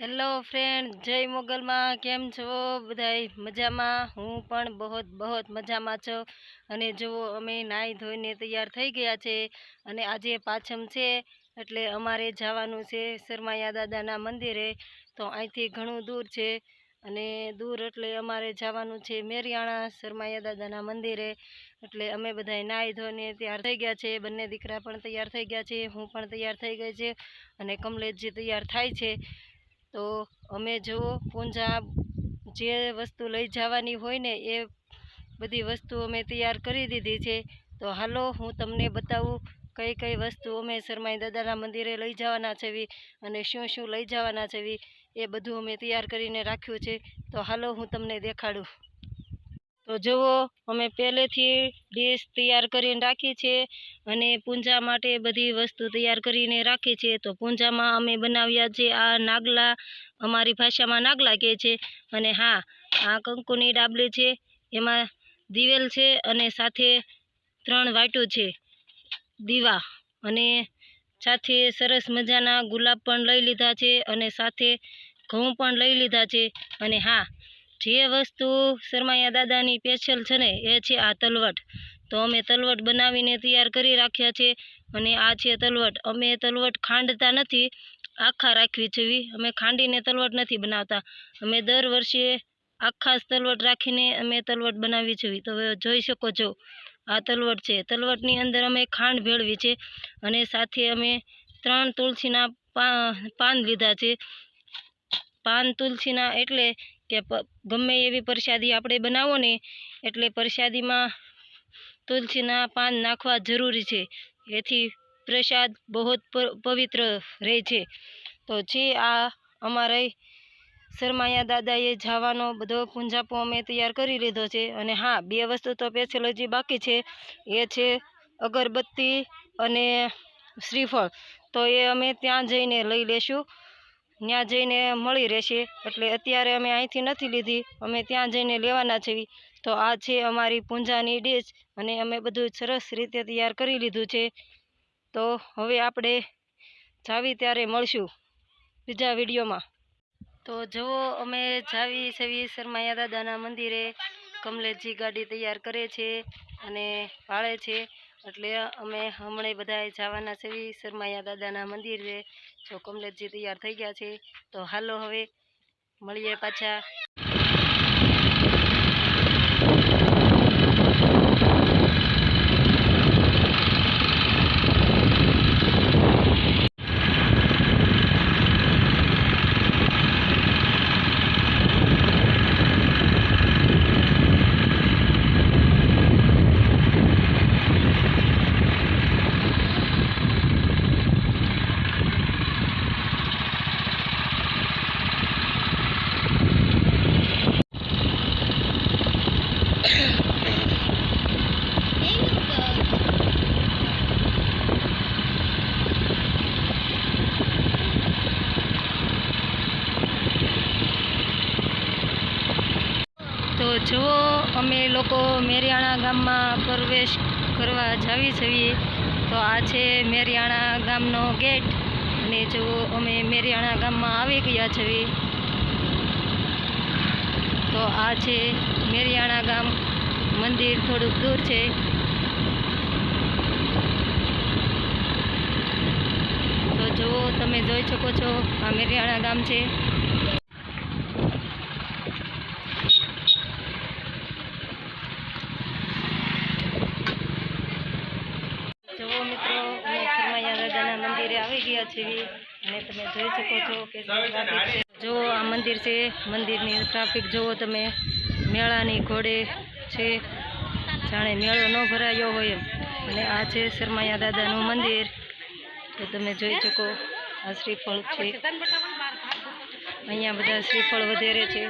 Hello friend જય મોગલમાં. કેમ છો બધાય? મજામાં? હું પણ બહુ બહુ મજામાં છું. અને જુઓ, અમે નાહી ધોઈને તૈયાર થઈ ગયા છે. અને આજે પાછમ છે, એટલે અમારે જવાનું છે શરમાયા દાદાના મંદિરે. તો અહીંથી ઘણું દૂર છે. અને દૂર એટલે અમારે જવાનું છે મેરિયાણા શરમાયા દાદાના મંદિરે. એટલે અમે બધાય નાહી ધોઈને તૈયાર થઈ ગયા છે. બંને દીકરા પણ તૈયાર થઈ ગયા છે. હું પણ તૈયાર થઈ ગઈ છે. અને કમલેશજી તૈયાર થાય છે. તો અમે જુઓ, પૂંજા જે વસ્તુ લઈ જવાની હોય ને એ બધી વસ્તુ અમે તૈયાર કરી દીધી છે. તો હાલો, હું તમને બતાવું કઈ કઈ વસ્તુ અમે શરમાઈ દાદાના મંદિરે લઈ જવાના છેવી અને શું શું લઈ જવાના છેવી એ બધું અમે તૈયાર કરીને રાખ્યું છે. તો હાલો, હું તમને દેખાડું. તો જુઓ, અમે પહેલેથી ડીશ તૈયાર કરીને રાખી છે અને પૂંજા માટે બધી વસ્તુ તૈયાર કરીને રાખી છે. તો પૂંજામાં અમે બનાવ્યા છે આ નાગલા, અમારી ભાષામાં નાગલા કહે છે. અને હા, આ કંકુની ડાબલી છે, એમાં દિવેલ છે અને સાથે ત્રણ વાટો છે, દીવા. અને સાથે સરસ મજાના ગુલાબ પણ લઈ લીધા છે અને સાથે ઘઉં પણ લઈ લીધા છે. અને હા જે વસ્તુ શરમાયા દાદાની સ્પેશિયલ છે ને, એ છે આ તલવટ. તો અમે તલવટ બનાવીને તૈયાર કરી રાખ્યા છે અને આ છે તલવટ. અમે તલવટ ખાંડતા નથી, આખા રાખવી જોઈએ અમે ખાંડીને તલવટ નથી બનાવતા. અમે દર વર્ષે આખા તલવટ રાખીને અમે તલવટ બનાવી છીએ. તો જોઈ શકો છો, આ તલવટ છે. તલવટની અંદર અમે ખાંડ ભેળવી છે અને સાથે અમે ત્રણ તુલસીના પાન લીધા છે. પાન તુલસીના એટલે કે ગમે એવી પ્રસાદી આપણે બનાવો ને, એટલે પ્રસાદીમાં તુલસીના પાન નાખવા જરૂરી છે. એથી પ્રસાદ બહુ જ પવિત્ર રહે છે. તો છે આ અમારે શરમાયા દાદાએ જવાનો બધો પૂંજાપો અમે તૈયાર કરી લીધો છે. અને હા, બે વસ્તુ તો પેથોલોજી બાકી છે, એ છે અગરબત્તી અને શ્રીફળ. તો એ અમે ત્યાં જઈને લઈ લેશું. ત્યાં જઈને મળી રહેશે. એટલે અત્યારે અમે અહીંથી નથી લીધી. અમે ત્યાં જઈને લેવાના છીએ. તો આ છે અમારી પૂંજાની ડીશ અને અમે બધું સરસ રીતે તૈયાર કરી લીધું છે. તો હવે આપણે જાવી ત્યારે મળશું બીજા વિડીયોમાં. તો જુઓ, અમે જાવી સવી શર્માયા દાદાના મંદિરે કમલેશજી ગાડી તૈયાર કરે છે અને ભાળે છે. એટલે અમે હમણાં બધા જવાના છે શર્માયા દાદાના મંદિરે. જો કમલેશજી તૈયાર થઈ ગયા છે, તો હાલો હવે મળીએ પાછા. તો જુઓ અમે લોકો મેરિયાણા ગામમાં પ્રવેશ કરવા જાવી છીએ તો આ છે મેરિયાણા ગામનો ગેટ. અને જુઓ અમે મેરિયાણા ગામમાં આવી ગયા છીએ તો આ છે મેરિયાણા ગામ મંદિર થોડુંક દૂર છે. તો જુઓ તમે જોઈ શકો છો આ મેરિયાણા ગામ છે જુઓ મિત્રો અમે શર્માયા દાદાના મંદિરે આવી ગયા છીએ અને તમે જોઈ શકો છો કે જો આ મંદિર છે, મંદિરની ટ્રાફિક જુઓ તમે. મેળાની ઘોડે છે. જાણે મેળો ન ભરાયો હોય અને આ છે શર્માયા દાદાનું મંદિર. તો તમે જોઈ શકો, આ શ્રીફળ છે. અહીંયા બધા શ્રીફળ વધેરે છે.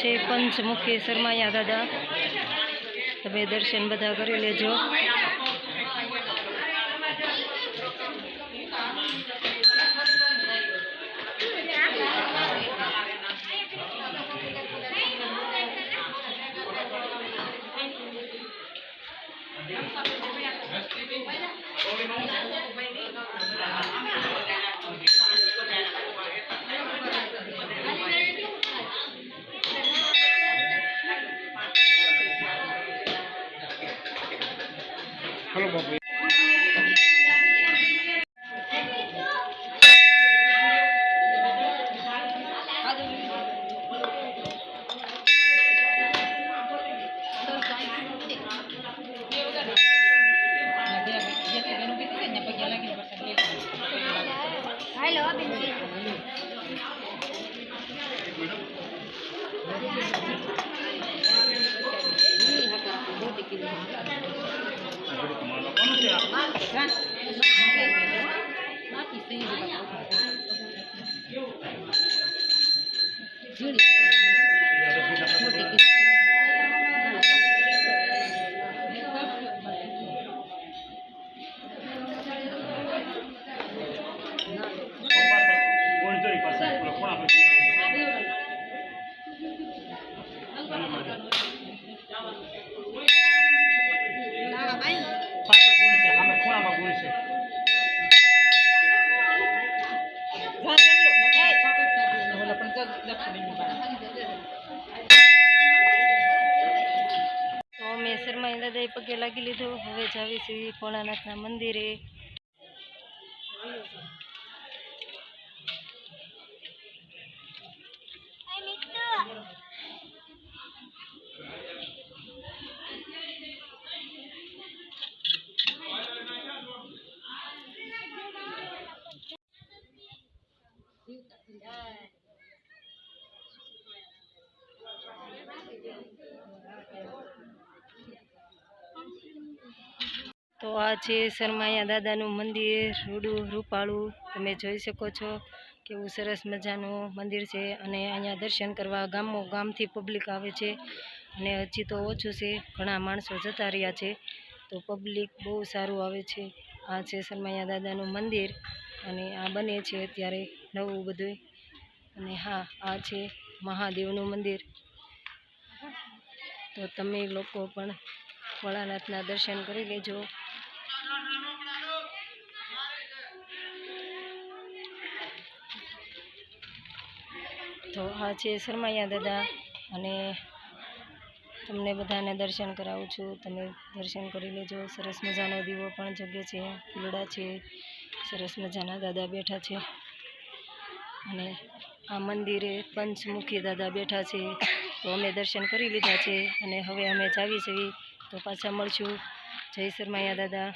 છે પંચમુખી શર્માયા દાદા. તમે દર્શન બધા કરી લેજો. હલો બાપુ ગુણ છે સામે ખૂણામાં ગુણ છે શર્માઈ દાદાએ પગે લાગી લીધું. હવે જાવી છીએ ભોળાનાથના મંદિરે. આ છે શર્માયા દાદાનું મંદિર, રૂડું, રૂપાળું, તમે જોઈ શકો છો કેવું સરસ મજાનું મંદિર છે અને અહીંયા દર્શન કરવા ગામો, ગામથી પબ્લિક આવે છે અને હજી તો ઓછું છે, ઘણા માણસો જતા રહ્યા છે તો પબ્લિક બહુ સારું આવે છે. આ છે શર્માયા દાદાનું મંદિર અને આ બને છે અત્યારે નવું બધું અને હા, આ છે મહાદેવનું મંદિર. તો તમે લોકો પણ ભોળાનાથના દર્શન કરી લેજો. તો આ છે શર્માયા દાદા. અને તમને બધાને દર્શન કરાવું છું. તમે દર્શન કરી લેજો. સરસ મજાનો દીવો પણ જગ્યા છે. ફૂલડા છે. સરસ મજાના દાદા બેઠા છે. અને આ મંદિરે પંચમુખી દાદા બેઠા છે. તો અમે દર્શન કરી લીધા છે. અને હવે અમે જાવી છીએ તો પાછા મળશું. જય શર્માયા દાદા.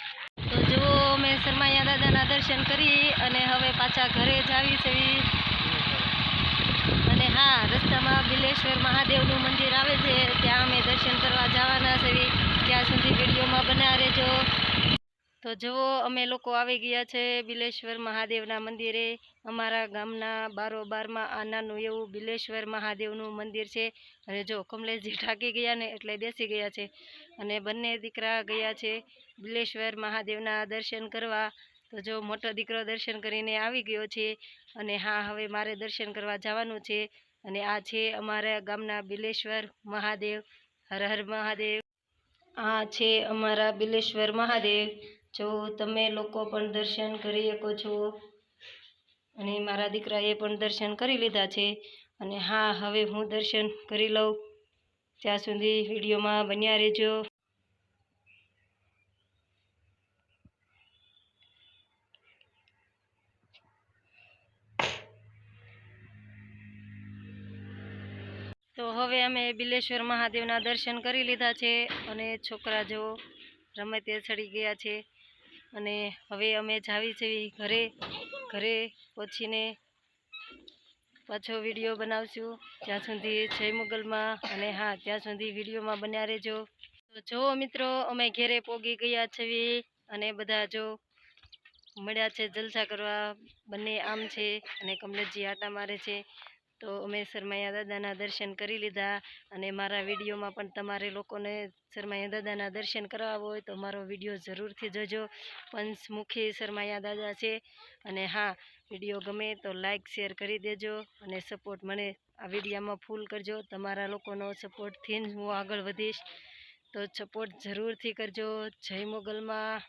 તો જુઓ, અમે શર્માયા દાદાના દર્શન કરી અને હવે પાછા ઘરે જાવી છીએ હા, રસ્તામાં બિલેશ્વર મહાદેવનું મંદિર આવે છે, ત્યાં અમે દર્શન કરવા જવાના છીએ ત્યાં સુધી વિડીયોમાં બના રહેજો તો જુઓ, અમે લોકો આવી ગયા છે બિલેશ્વર મહાદેવના મંદિરે. અમારા ગામના બારોબારમાં આ નાનું એવું બિલેશ્વર મહાદેવનું મંદિર છે. અને જો કમલેશજી ઠાકી ગયા ને એટલે બેસી ગયા છે અને બંને દીકરા ગયા છે બિલેશ્વર મહાદેવના દર્શન કરવા. તો જો મોટો દીકરો દર્શન કરીને આવી ગયો છે અને હા, હવે મારે દર્શન કરવા જવાનું છે. અને આ છે અમારા ગામના બિલેશ્વર મહાદેવ, હર હર મહાદેવ. આ છે અમારા બિલેશ્વર મહાદેવ. જો તમે લોકો પણ દર્શન કરી શકો છો અને મારા દીકરાએ પણ દર્શન કરી લીધા છે અને હા, હવે હું દર્શન કરી લઉં. ત્યાં સુધી વિડીયોમાં બન્યા રહેજો. તો હવે અમે બિલેશ્વર મહાદેવના દર્શન કરી લીધા છે અને છોકરા જો રમે તે ચડી ગયા છે. અને હવે અમે જાવી છીએ ઘરે ઘરે પહોંચીને પાછો વીડિયો બનાવશું. ત્યાં સુધી જય મુગલમાં અને હા, ત્યાં સુધી વિડીયોમાં બન્યા રહેજો. તો જો મિત્રો, અમે ઘેરે પોગી ગયા છીએ અને બધા જો મળ્યા છે જલસા કરવા. બંને આમ છે અને કમલેશજી આટા મારે છે. તો અમે શરમાયા દાદાના દર્શન કરી લીધા અને મારા વિડીયોમાં પણ તમારે લોકોને શરમાયા દાદાના દર્શન કરાવવા હોય તો મારો વીડિયો જરૂરથી જોજો. પંચમુખી શરમાયા દાદા છે અને હા, વીડિયો ગમે તો લાઈક, શેર કરી દેજો અને સપોર્ટ મને આ વિડીયામાં ફૂલ કરજો. તમારા લોકોનો સપોર્ટથી જ હું આગળ વધીશ. તો સપોર્ટ જરૂરથી કરજો. જય મોગલમાં.